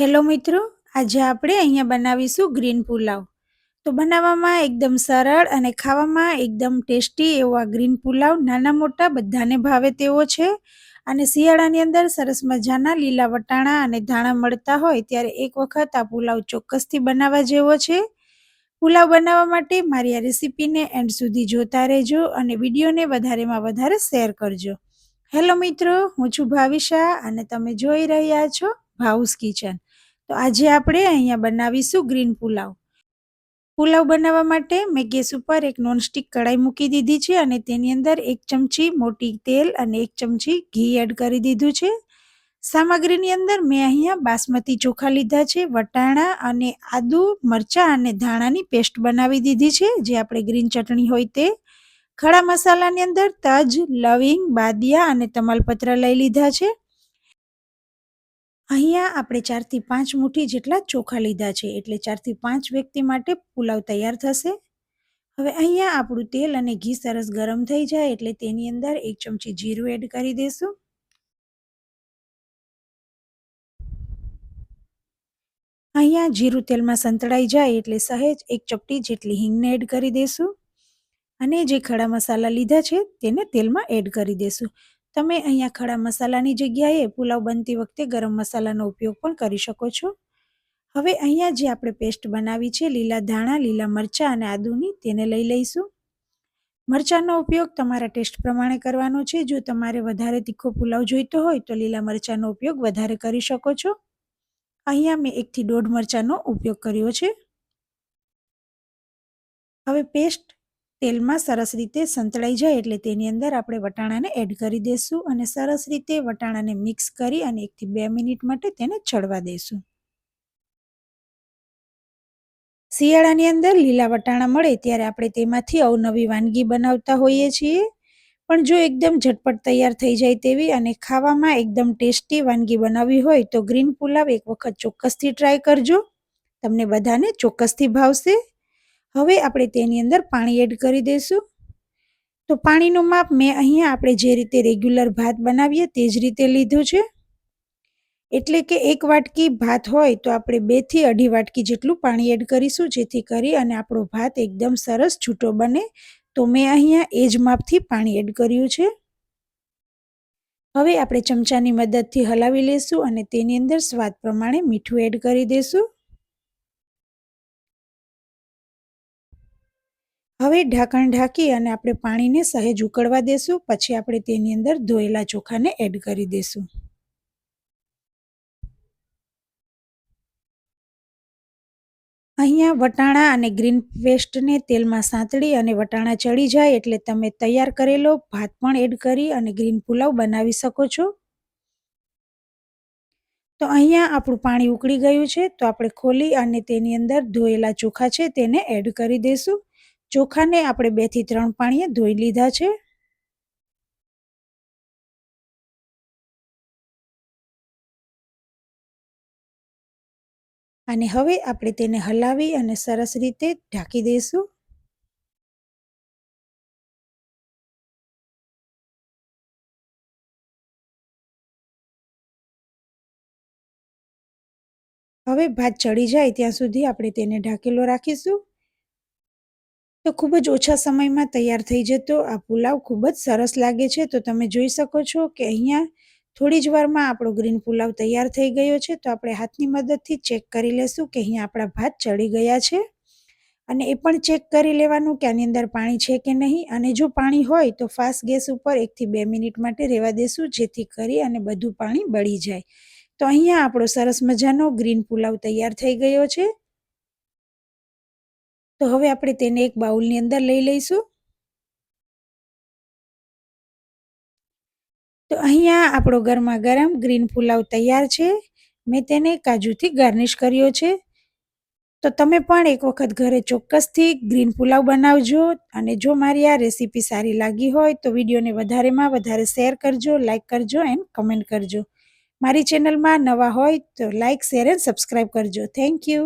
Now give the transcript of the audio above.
Hello મિત્રો, આજે આપણે અહીંયા બનાવીશું ગ્રીન પુલાવ. તો બનાવવામાં એકદમ સરળ અને ખાવામાં એકદમ ટેસ્ટી એવો આ ગ્રીન પુલાવ નાના મોટા બધાને ભાવે તેવો છે. અને શિયાળાની અંદર સરસ મજાના લીલા વટાણા અને ધાણા મળતા હોય ત્યારે એક વખત આ પુલાવ ચોક્કસથી બનાવવા જેવો છે. પુલાવ બનાવવા માટે મારી આ રેસીપીને એન્ડ સુધી જોતા રહેજો અને વિડીયોને વધારેમાં વધારે શેર કરજો. હેલો મિત્રો, હું છું ભાવિશા અને તમે જોઈ રહ્યા છો ભાઉસ કિચન. તો આજે આપણે અહીંયા બનાવીશું ગ્રીન પુલાવ. પુલાવ બનાવવા માટે મેં ગેસ ઉપર એક નોનસ્ટિક કઢાઈ મૂકી દીધી છે અને તેની અંદર એક ચમચી મોટી તેલ અને એક ચમચી ઘી એડ કરી દીધું છે. સામગ્રીની અંદર મેં અહીંયા બાસમતી ચોખા લીધા છે, વટાણા અને આદુ, મરચાં અને ધાણાની પેસ્ટ બનાવી દીધી છે, જે આપણે ગ્રીન ચટણી હોય તે. ખડા મસાલાની અંદર તજ, લવિંગ, બાદિયા અને તમાલપત્ર લઈ લીધા છે. અહીંયા આપણે ચારથી પાંચ મુઠ્ઠી જેટલા ચોખા લીધા છે, એટલે ચારથી પાંચ વ્યક્તિ માટે પુલાવ તૈયાર થશે. હવે અહીંયા આપણું તેલ અને ઘી સરસ ગરમ થઈ જાય, એટલે તેની અંદર એક ચમચી જીરું એડ કરી દઈશું અહીંયા જીરું તેલમાં સંતળાઈ જાય, એટલે સહેજ એક ચપટી જેટલી હિંગને એડ કરી દેશું. અને જે ખડા મસાલા લીધા છે, તેને તેલમાં એડ કરી દઈશું તમે અહીંયા ખડા મસાલાની જગ્યાએ પુલાવ બનતી વખતે ગરમ મસાલાનો ઉપયોગ પણ કરી શકો છો. હવે અહીંયા જે આપણે પેસ્ટ બનાવી છે, લીલા ધાણા, લીલા મરચાં અને આદુની, તેને લઈ લઈશું. મરચાંનો ઉપયોગ તમારા ટેસ્ટ પ્રમાણે કરવાનો છે. જો તમારે વધારે તીખો પુલાવ જોઈતો હોય, તો લીલા મરચાંનો ઉપયોગ વધારે કરી શકો છો. અહીંયા મેં એકથી દોઢ મરચાંનો ઉપયોગ કર્યો છે. હવે પેસ્ટ તેલમાં સરસ રીતે સંતળાઈ જાય એટલે તેની અંદર આપણે વટાણાને એડ કરી દઈશું અને સરસ રીતે વટાણાને મિક્સ કરી અને એકથી બે મિનિટ માટે તેને ચડવા દઈશું શિયાળાની અંદર લીલા વટાણા મળે ત્યારે આપણે તેમાંથી અવનવી વાનગી બનાવતા હોઈએ છીએ. પણ જો એકદમ ઝટપટ તૈયાર થઈ જાય તેવી અને ખાવામાં એકદમ ટેસ્ટી વાનગી બનાવવી હોય તો ગ્રીન પુલાવ એક વખત ચોક્કસથી ટ્રાય કરજો. તમને બધાને ચોક્કસથી ભાવશે. હવે આપણે તેની અંદર પાણી એડ કરી દઈશું. તો પાણીનું માપ મેં અહીંયા આપણે જે રીતે રેગ્યુલર ભાત બનાવીએ તે જ રીતે લીધું છે. એટલે કે એક વાટકી ભાત હોય તો આપણે બેથી અઢી વાટકી જેટલું પાણી એડ કરીશું, જેથી કરી અને આપણો ભાત એકદમ સરસ છૂટો બને. તો મેં અહીંયા એ જ માપથી પાણી એડ કર્યું છે. હવે આપણે ચમચાની મદદથી હલાવી લઈશું અને તેની અંદર સ્વાદ પ્રમાણે મીઠું એડ કરી દઈશું. હવે ઢાંકણ ઢાંકી અને આપણે પાણીને સહેજ ઉકળવા દેશું. પછી આપણે તેની અંદર ધોયેલા ચોખાને એડ કરી દઈશું અહીંયા વટાણા અને ગ્રીન પેસ્ટને તેલમાં સાંતળી અને વટાણા ચડી જાય એટલે તમે તૈયાર કરેલો ભાત પણ એડ કરી અને ગ્રીન પુલાવ બનાવી શકો છો. તો અહીંયા આપણું પાણી ઉકળી ગયું છે. તો આપણે ખોલી અને તેની અંદર ધોયેલા ચોખા છે તેને એડ કરી દઈશું ચોખાને આપણે બેથી ત્રણ પાણીએ ધોઈ લીધા છે. અને હવે આપણે તેને હલાવી અને સરસ રીતે ઢાંકી દઈશું. હવે ભાત ચડી જાય ત્યાં સુધી આપણે તેને ઢાંકેલો રાખીશું. તો ખૂબ જ ઓછા સમયમાં તૈયાર થઈ જતો આ પુલાવ ખૂબ જ સરસ લાગે છે. તો તમે જોઈ શકો છો કે અહીંયા થોડી જ વારમાં આપણો ગ્રીન પુલાવ તૈયાર થઈ ગયો છે. તો આપણે હાથની મદદથી ચેક કરી લેશું કે અહીંયા આપણા ભાત ચડી ગયા છે. અને એ પણ ચેક કરી લેવાનું કે આની અંદર પાણી છે કે નહીં. અને જો પાણી હોય તો ફાસ્ટ ગેસ ઉપર એકથી બે મિનિટ માટે રહેવા દેશું, જેથી કરી અને બધું પાણી બળી જાય. તો અહીંયા આપણો સરસ મજાનો ગ્રીન પુલાવ તૈયાર થઈ ગયો છે. તો હવે આપણે તેને એક બાઉલની અંદર લઈ લઈશું. તો અહીંયા આપણો ગરમા ગરમ ગ્રીન પુલાવ તૈયાર છે. મેં તેને કાજુથી ગાર્નિશ કર્યો છે. તો તમે પણ એક વખત ઘરે ચોક્કસથી ગ્રીન પુલાવ બનાવજો અને જો મારી આ રેસીપી સારી લાગી હોય તો વિડીયોને વધારેમાં વધારે શેર કરજો લાઇક કરજો એન્ડ કમેન્ટ કરજો. મારી ચેનલમાં નવા હોય તો લાઇક શેર એન્ડ સબસ્ક્રાઈબ કરજો. Thank you.